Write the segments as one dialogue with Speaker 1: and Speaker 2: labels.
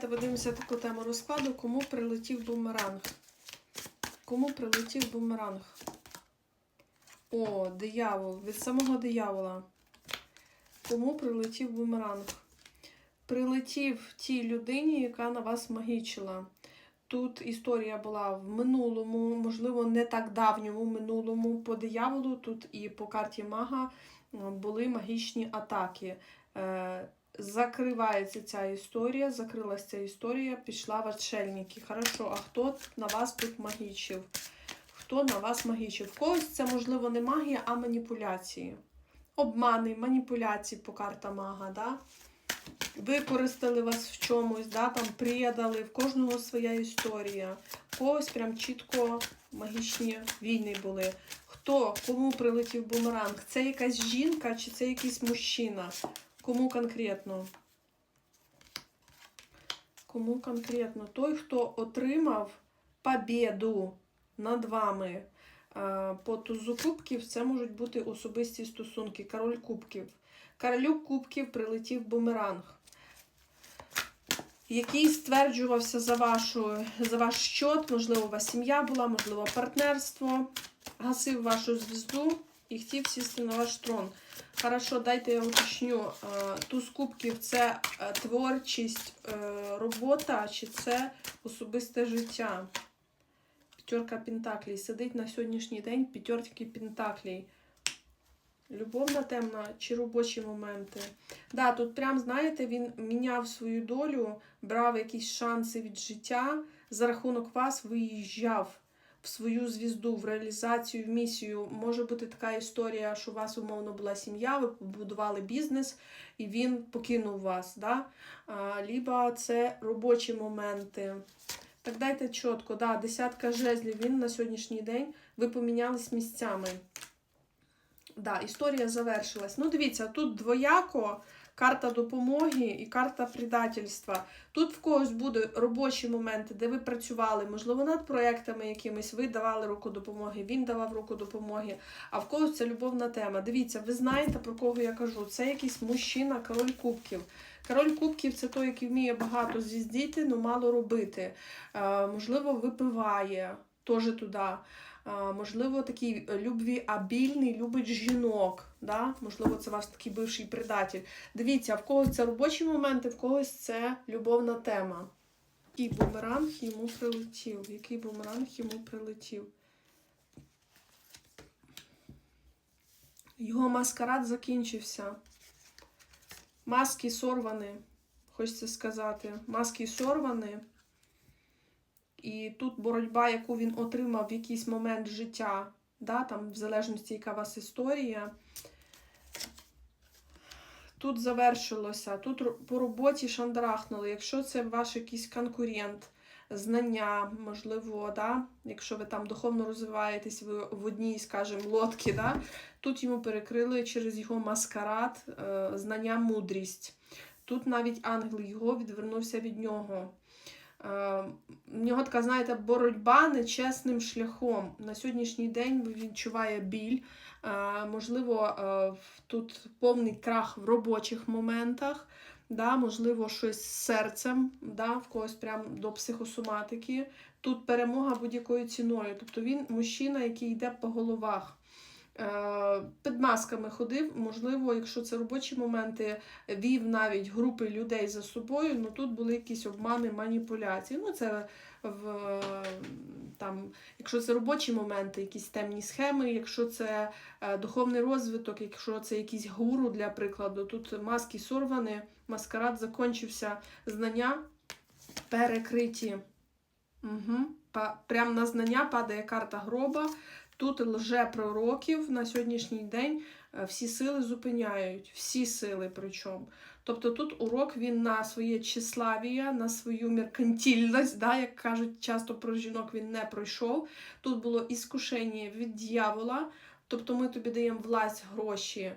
Speaker 1: давайте подивимося таку тему розкладу. Кому прилетів бумеранг? Кому прилетів бумеранг? О, диявол. Від самого диявола. Кому прилетів бумеранг? Прилетів тій людині, яка на вас магічила. Тут історія була в минулому, можливо, не так давньому минулому по дияволу. Тут і по карті мага е, були магічні атаки. Закривається ця історія, закрилася ця історія, пішла в отшельники. Хорошо, а хто на вас тут магічив? Хто на вас магічив? В когось це, можливо, не магія, а маніпуляції. Обмани, маніпуляції по карта мага, да? використали вас в чомусь, да, там предали, в кожного своя історія. В когось прям чітко магічні війни були. Хто, кому прилетів бумеранг? Це якась жінка чи це якийсь мужчина? Кому конкретно? Кому конкретно? Той, хто отримав побєду над вами. По тузу кубків це можуть бути особисті стосунки. Король кубків. Королю кубків прилетів бумеранг який стверджувався за вашу, за ваш щот, можливо, у вас сім'я була, можливо, партнерство, гасив вашу звізду і хотів сісти на ваш трон. Хорошо, дайте я уточню. Е, Туз кубків це е, творчість, е, робота, чи це особисте життя? П'ятерка Пентаклей. Сидить на сьогоднішній день п'ятерки Пентаклей. Любовна темна чи робочі моменти. Да, тут прям, знаєте, він міняв свою долю, брав якісь шанси від життя, за рахунок вас виїжджав в свою звізду, в реалізацію, в місію. Може бути така історія, що у вас, умовно, була сім'я, ви побудували бізнес, і він покинув вас. Да? А, Лібо це робочі моменти. Так дайте чітко, да, десятка жезлів, він на сьогоднішній день, ви помінялись місцями. Да, історія завершилась. Ну, дивіться, тут двояко карта допомоги і карта предательства. Тут в когось будуть робочі моменти, де ви працювали, можливо, над проектами якимись, ви давали руку допомоги, він давав руку допомоги, а в когось це любовна тема. Дивіться, ви знаєте, про кого я кажу. Це якийсь мужчина, король кубків. Король кубків це той, який вміє багато з'їздити, але мало робити. Е, можливо, випиває теж туди. Можливо, такий любві абільний, любить жінок. Да? Можливо, це ваш такий бивший предатель. Дивіться, в когось це робочі моменти, в когось це любовна тема. Який бумеранг йому прилетів? Який бумеранг йому прилетів? Його маскарад закінчився. Маски сорвані, хочеться сказати. Маски сорвані. І тут боротьба, яку він отримав в якийсь момент життя, да, там, в залежності, яка у вас історія. Тут завершилося, тут по роботі шандрахнули. Якщо це ваш якийсь конкурент, знання, можливо, да, якщо ви там духовно розвиваєтесь ви в одній, скажімо, лодці, да, тут йому перекрили через його маскарад, е, знання, мудрість. Тут навіть ангел його відвернувся від нього. Е, в нього така, знаєте, боротьба нечесним шляхом. На сьогоднішній день він відчуває біль. Е, можливо, е, тут повний крах в робочих моментах, да, можливо, щось з серцем, да, в когось прям до психосоматики. Тут перемога будь-якою ціною. Тобто він мужчина, який йде по головах. Під масками ходив, можливо, якщо це робочі моменти, вів навіть групи людей за собою, ну тут були якісь обмани, маніпуляції. Ну, це в там, якщо це робочі моменти, якісь темні схеми, якщо це е, духовний розвиток, якщо це якісь гуру, для прикладу, тут маски сорвані, маскарад закінчився, знання перекриті. Угу. Прямо на знання падає карта гроба. Тут лже-пророків на сьогоднішній день е, всі сили зупиняють, всі сили причому. Тобто тут урок він на своє числавія, на свою меркантильність, да, як кажуть часто про жінок, він не пройшов. Тут було іскушення від дьявола, тобто ми тобі даємо власть гроші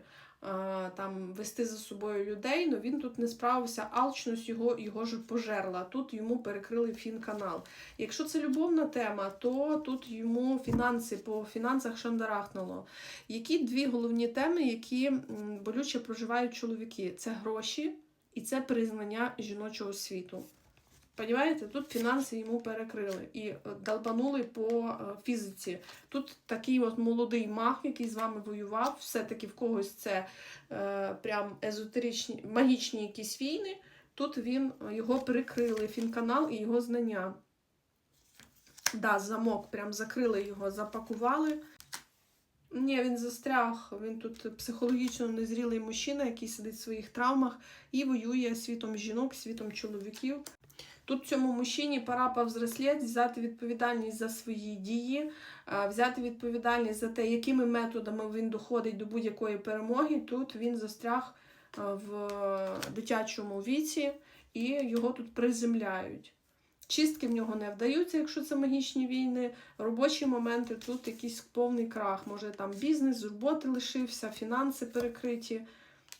Speaker 1: там вести за собою людей, але він тут не справився, алчність його його ж пожерла. Тут йому перекрили фін-канал. Якщо це любовна тема, то тут йому фінанси по фінансах шандарахнуло. Які дві головні теми, які болюче проживають чоловіки? Це гроші і це признання жіночого світу. Понимаєте? Тут фінанси йому перекрили і е, долбанули по е, фізиці. Тут такий от молодий маг, який з вами воював, все-таки в когось це е, прям езотеричні, магічні якісь війни. Тут він е, його перекрили, фінканал і його знання. Да, замок, прям закрили його, запакували. Ні, він застряг. Він тут психологічно незрілий мужчина, який сидить в своїх травмах і воює світом жінок, світом чоловіків. Тут цьому мужчині пора повзрослеть, взяти відповідальність за свої дії, е, взяти відповідальність за те, якими методами він доходить до будь-якої перемоги. Тут він застряг е, в дитячому віці і його тут приземляють. Чистки в нього не вдаються, якщо це магічні війни. Робочі моменти тут якийсь повний крах. Може там бізнес, роботи лишився, фінанси перекриті.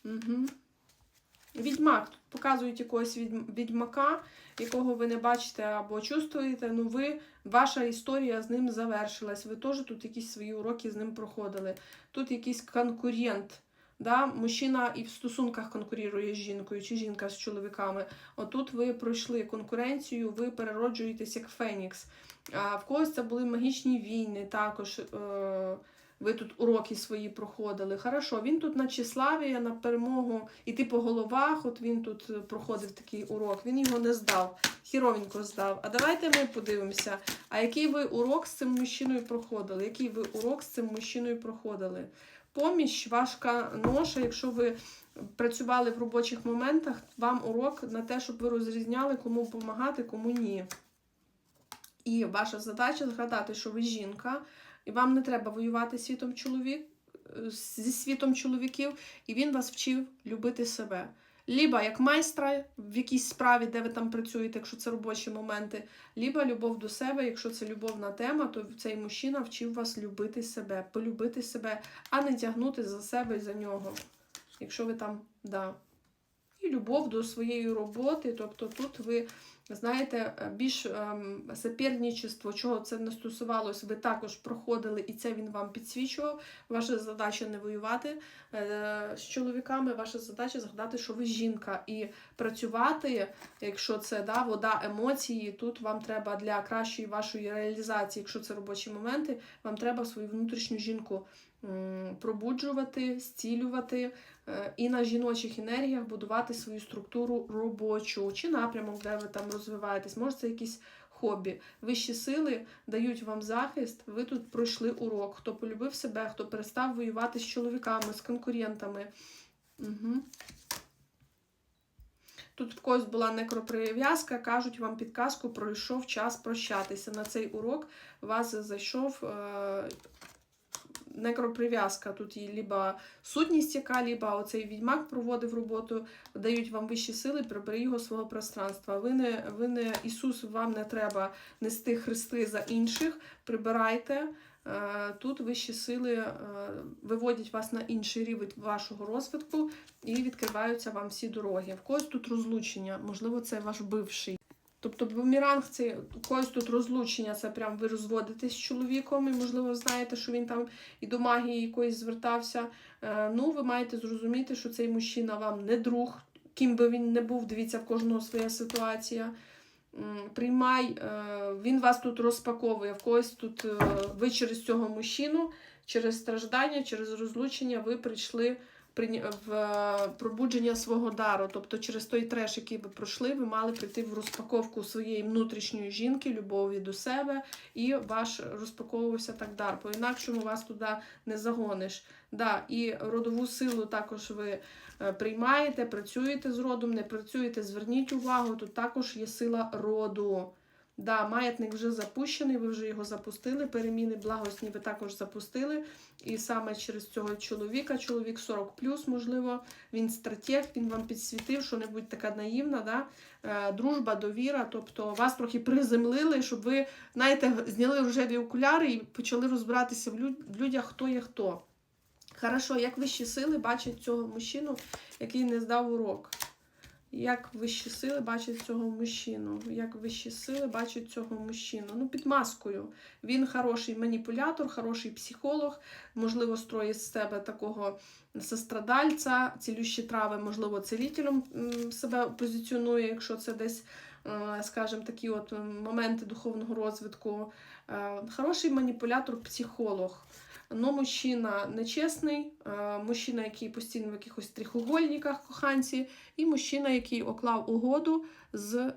Speaker 1: Угу. Відьмак. Тут показують якогось відьм- відьмака, якого ви не бачите або чувствуєте. Ну, ви, ваша історія з ним завершилась. Ви теж тут якісь свої уроки з ним проходили. Тут якийсь конкурент. Да? Мужчина і в стосунках конкурує з жінкою, чи жінка з чоловіками. Отут ви пройшли конкуренцію, ви перероджуєтесь як Фенікс. А в когось це були магічні війни, також е, ви тут уроки свої проходили. Хорошо, він тут на Числаві, на перемогу іти по головах. От він тут е, проходив такий урок. Він його не здав, хіровенько здав. А давайте ми подивимося, а який ви урок з цим мужчиною проходили? Який ви урок з цим мужчиною проходили? Поміч, важка ноша, якщо ви працювали в робочих моментах, вам урок на те, щоб ви розрізняли, кому допомагати, кому ні. І ваша задача згадати, що ви жінка, і вам не треба воювати світом чоловік, е, зі світом чоловіків, і він вас вчив любити себе. Лібо як майстра в якійсь справі, де ви там працюєте, якщо це робочі моменти, либо любов до себе, якщо це любовна тема, то цей мужчина вчив вас любити себе, полюбити себе, а не тягнути за себе і за нього. Якщо ви там, да. І любов до своєї роботи, тобто тут ви знаєте, е, більш ем, соперничество, чого це не стосувалось, ви також проходили, і це він вам підсвічував. Ваша задача не воювати е, з чоловіками, ваша задача згадати, що ви жінка, і працювати, якщо це да, вода, емоції, тут вам треба для кращої вашої реалізації, якщо це робочі моменти, вам треба свою внутрішню жінку пробуджувати, зцілювати е, і на жіночих енергіях будувати свою структуру робочу чи напрямок, де ви там розвиваєтесь. Може, це якісь хобі. Вищі сили дають вам захист, ви тут пройшли урок. Хто полюбив себе, хто перестав воювати з чоловіками, з конкурентами. Угу. Тут в когось була некроприв'язка, кажуть вам підказку, пройшов час прощатися. На цей урок вас зайшов е, некроприв'язка. Тут є либо сутність яка, либо оцей відьмак проводив роботу, дають вам вищі сили, прибери його свого пространства. Ви не, ви не Ісус, вам не треба нести хрести за інших, прибирайте. Е, Тут вищі сили е, виводять вас на інший рівень вашого розвитку і відкриваються вам всі дороги. В когось тут розлучення, можливо, це ваш бивший. Тобто бумеранг це когось тут розлучення, це прям ви розводитесь з чоловіком, і, можливо, знаєте, що він там і до магії якоїсь звертався. Е, Ну, ви маєте зрозуміти, що цей мужчина вам не друг, ким би він не був, дивіться, в кожного своя ситуація. Приймай, е, він вас тут розпаковує, в когось тут е, ви через цього мужчину, через страждання, через розлучення ви прийшли в е, пробудження свого дару. Тобто через той треш, який ви пройшли, ви мали прийти в розпаковку своєї внутрішньої жінки, любові до себе, і ваш розпаковувався так дар. По-інакшому вас туди не загониш. Да, і родову силу також ви е, приймаєте, працюєте з родом, не працюєте, зверніть увагу, тут також є сила роду. Да, маятник вже запущений, ви вже його запустили. Переміни благосні ви також запустили. І саме через цього чоловіка, чоловік 40 можливо, він стратег, він вам підсвітив, що не будь така наївна. Да? Е, дружба, довіра. Тобто вас трохи приземлили, щоб ви, знаєте, зняли рожеві окуляри і почали розбиратися в людях, хто є хто. Хорошо, як вищі сили бачать цього мужчину, який не здав урок. Як вищі сили бачать цього мужчину? Як вищі сили бачать цього мужчину? Ну, під маскою. Він хороший маніпулятор, хороший психолог, можливо, строїть з себе такого сострадальця, цілющі трави, можливо, целітелем себе позиціонує, якщо це десь е, скажімо, такі от моменти духовного розвитку. Е, Хороший маніпулятор-психолог. Но мужчина нечесний, мужчина, який постійно в якихось трихугольниках коханці, і мужчина, який оклав угоду з е,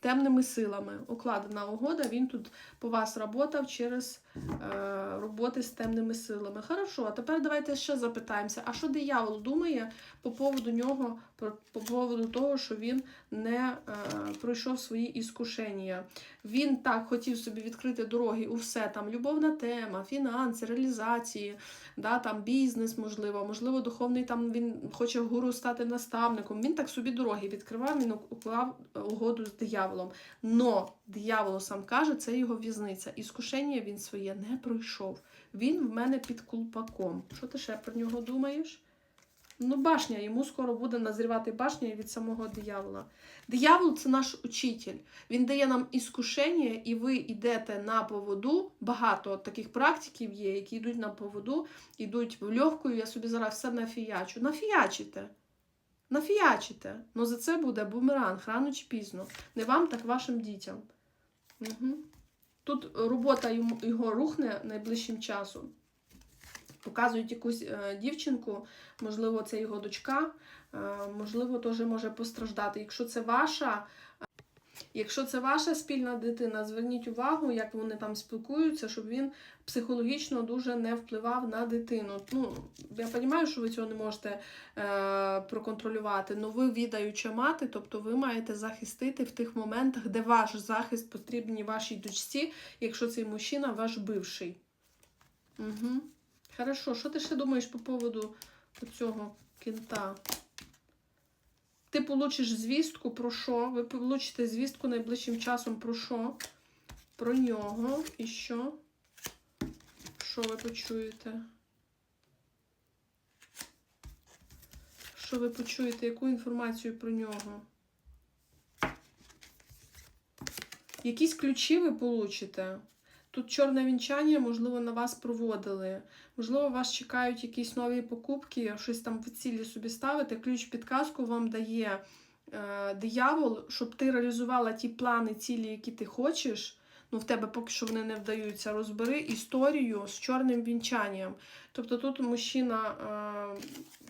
Speaker 1: темними силами. Укладена угода, він тут по вас работав через е, роботи з темними силами. Хорошо, а тепер давайте ще запитаємося, а що диявол думає по поводу нього, по, по поводу того, що він не е, пройшов свої іскушення. Він так хотів собі відкрити дороги у все, там любовна тема, фінанси, реалізації, да, там бізнес, можливо, можливо, духовний там він хоче гуру стати наставником. Він так собі дороги відкривав, він уклав угоду з дияволом. Но диявол сам каже, це його в'язниця. Іскушення він своє не пройшов. Він в мене під кулпаком. Що ти ще про нього думаєш? Ну, башня, йому скоро буде назрівати башня від самого диявола. Диявол це наш учитель. Він дає нам іскушення, і ви йдете на поводу. Багато таких практиків є, які йдуть на поводу, йдуть в легкою, я собі зараз все нафіячу. Нафіячите. Нафіячите. Ну за це буде бумеранг, рано чи пізно. Не вам, так вашим дітям. Угу. Тут робота його рухне найближчим часом. Показують якусь е, дівчинку, можливо, це його дочка, е, можливо, теж може постраждати. Якщо це ваша, якщо це ваша спільна дитина, зверніть увагу, як вони там спілкуються, щоб він психологічно дуже не впливав на дитину. Ну, я розумію, що ви цього не можете е, проконтролювати, але ви відаюча мати, тобто ви маєте захистити в тих моментах, де ваш захист потрібний вашій дочці, якщо цей мужчина ваш бивший. Угу. Хорошо, що ти ще думаєш по поводу цього кінта? Ти получиш звістку про що? Ви получите звістку найближчим часом про що? Про нього. І що? Що ви почуєте? Що ви почуєте? Яку інформацію про нього? Якісь ключі ви получите? Тут чорне вінчання, можливо, на вас проводили. Можливо, вас чекають якісь нові покупки, щось там в цілі собі ставите. Ключ підказку вам дає е, диявол, щоб ти реалізувала ті плани, цілі, які ти хочеш. Ну, в тебе поки що вони не вдаються. Розбери історію з чорним вінчанням. Тобто тут мужчина е,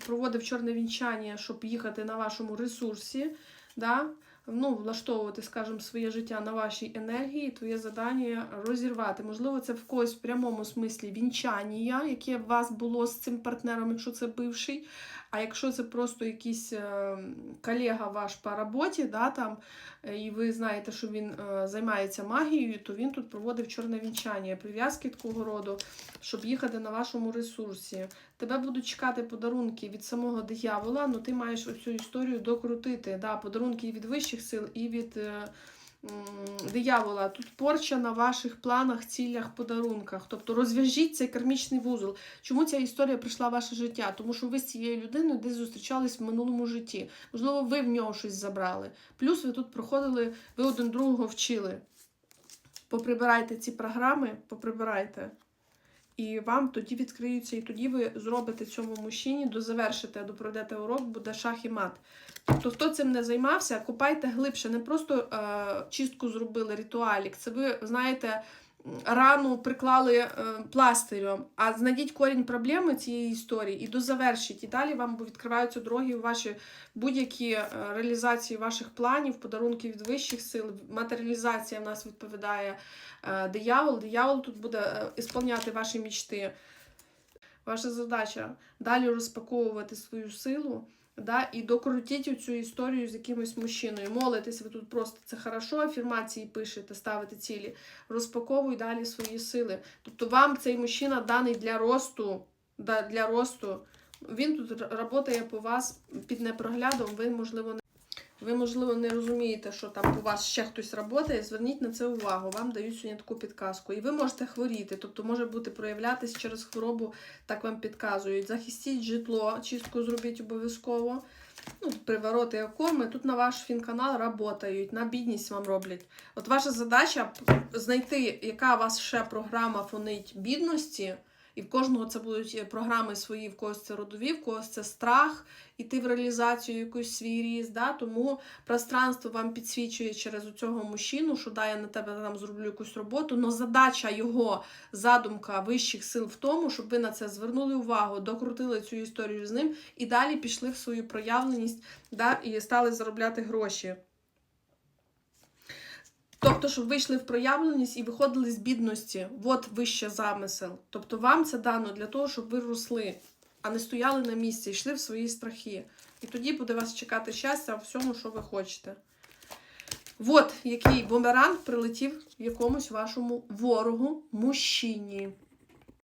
Speaker 1: проводив чорне вінчання, щоб їхати на вашому ресурсі. Да? Ну, влаштовувати, скажімо, своє життя на вашій енергії, твоє завдання розірвати. Можливо, це в когось в прямому смислі вінчання, яке у вас було з цим партнером, якщо це бивший. А якщо це просто якийсь е, колега ваш по роботі, да, там, е, і ви знаєте, що він е, займається магією, то він тут проводив чорне вінчання, прив'язки такого роду, щоб їхати на вашому ресурсі. Тебе будуть чекати подарунки від самого диявола, але ти маєш оцю історію докрутити. Да, Подарунки і від вищих сил, і від диявола. Тут порча на ваших планах, цілях, подарунках. Тобто розв'яжіть цей кармічний вузол. Чому ця історія прийшла в ваше життя? Тому що ви з цією людиною десь зустрічались в минулому житті. Можливо, ви в нього щось забрали. Плюс ви тут проходили, ви один другого вчили. Поприбирайте ці програми, поприбирайте. І вам тоді відкриються, і тоді ви зробите цьому мужчині, дозавершите, допройдете урок, буде шах і мат. Тобто, хто цим не займався, копайте глибше, не просто е, чистку зробили ритуалік. Це ви знаєте, рану приклали е, пластирем, а знайдіть корінь проблеми цієї історії і дозавершіть. І далі вам відкриваються дороги у ваші будь-які е, реалізації ваших планів, подарунки від вищих сил, матеріалізація в нас відповідає е, диявол. Диявол тут буде ісполняти ваші мічти. Ваша задача далі розпаковувати свою силу. Да, і докрутіть цю історію з якимось мужчиною. Молитесь, ви тут просто це хорошо, афірмації пишете, ставите цілі. Розпаковуй далі свої сили. Тобто вам цей мужчина даний для росту. Для росту. Він тут працює по вас під непроглядом, ви, можливо, не. Ви, можливо, не розумієте, що там у вас ще хтось працює, зверніть на це увагу, вам дають сьогодні таку підказку. І ви можете хворіти, тобто може бути проявлятись через хворобу, так вам підказують. Захистіть житло, чистку зробіть обов'язково. Ну, привороти окоми. Тут на ваш фінканал працюють, на бідність вам роблять. От ваша задача знайти, яка у вас ще програма фонить бідності, І в кожного це будуть е, програми свої, в когось це родові, в когось це страх, іти в реалізацію якусь свій ріст. Да? Тому пространство вам підсвічує через цього мужчину, що да, я на тебе там зроблю якусь роботу. але задача його, задумка вищих сил в тому, щоб ви на це звернули увагу, докрутили цю історію з ним і далі пішли в свою проявленість да, і стали заробляти гроші. Тобто, щоб вийшли в проявленість і виходили з бідності. От вище замисел. Тобто вам це дано для того, щоб ви росли, а не стояли на місці, йшли в свої страхи. І тоді буде вас чекати щастя в всьому, що ви хочете. От який бумеранг прилетів якомусь вашому ворогу, мужчині.